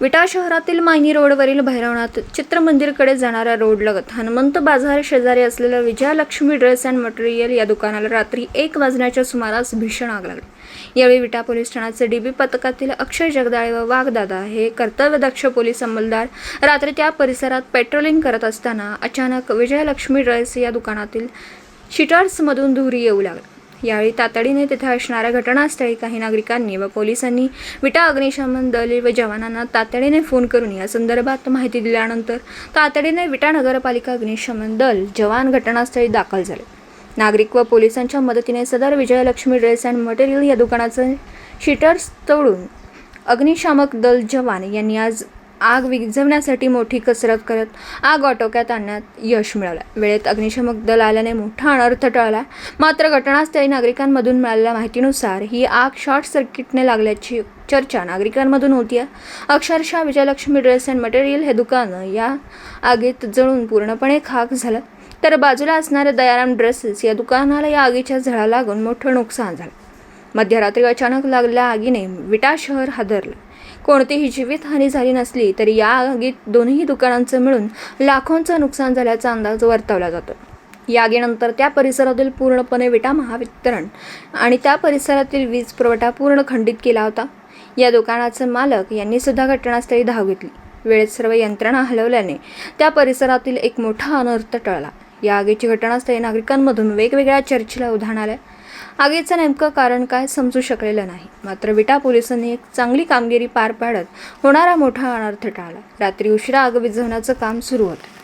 विटा शहरातील मायनी रोडवरील भैरवनाथ चित्रमंदिरकडे जाणाऱ्या रोडलगत हनुमंत बाजार शेजारी असलेल्या विजयालक्ष्मी ड्रेस अँड मटेरियल या दुकानाला रात्री एक वाजण्याच्या सुमारास भीषण आग लागली. यावेळी विटा पोलीस ठाण्याचे डीबी पथकातील अक्षय जगदाळे व वाघदादा हे कर्तव्यदक्ष पोलीस अंमलदार रात्री त्या परिसरात पेट्रोलिंग करत असताना अचानक विजयालक्ष्मी ड्रेस या दुकानातील शिटार्समधून धुरी येऊ लागला. यावेळी तातडीने तिथे असणाऱ्या घटनास्थळी काही नागरिकांनी व पोलिसांनी विटा अग्निशमन दल व जवानांना तातडीने फोन करून या संदर्भात माहिती दिल्यानंतर तातडीने विटा नगरपालिका अग्निशमन दल जवान घटनास्थळी दाखल झाले. नागरिक व पोलिसांच्या मदतीने सदर विजयलक्ष्मी ड्रेस अँड मटेरियल या दुकानाचं शिटर्स तोडून अग्निशामक दल जवान यांनी आज आग विझवण्यासाठी मोठी कसरत करत आग आटोक्यात आणण्यात यश मिळवलं वेळेत अग्निशमक दल आल्याने मोठा अनर्थ टळला. मात्र घटनास्थळी नागरिकांमधून मिळालेल्या माहितीनुसार ही आग शॉर्ट सर्किटने लागल्याची चर्चा नागरिकांमधून होती अक्षरशः विजयलक्ष्मी ड्रेस अँड मटेरियल हे दुकानं या आगीत जळून पूर्णपणे खाक झालं. तर बाजूला असणारे दयाराम ड्रेसेस या दुकानाला या आगीच्या झळा लागून मोठं नुकसान झालं. मध्यरात्री अचानक लागलेल्या आगीने विटा शहर हादरलं. कोणतीही जीवितहानी झाली नसली तरी या आगीत दोन्ही दुकानांचं मिळून लाखोंचं नुकसान झाल्याचा अंदाज वर्तवला जातो. या आगीनंतर त्या परिसरातील पूर्णपणे विटा महावितरण आणि त्या परिसरातील वीज पुरवठा पूर्ण खंडित केला होता. या दुकानाचे मालक यांनी सुद्धा घटनास्थळी धाव घेतली. वेळेत सर्व यंत्रणा हलवल्याने त्या परिसरातील एक मोठा अनर्थ टळला. या आगीची घटनास्थळी नागरिकांमधून वेगवेगळ्या चर्चेला उधाण आल्या आगीचं नेमकं कारण काय समजू शकलेलं नाही. मात्र विटा पोलिसांनी एक चांगली कामगिरी पार पाडत होणारा मोठा अनर्थ टाळला. रात्री उशिरा आग विझवण्याचं काम सुरू होतं.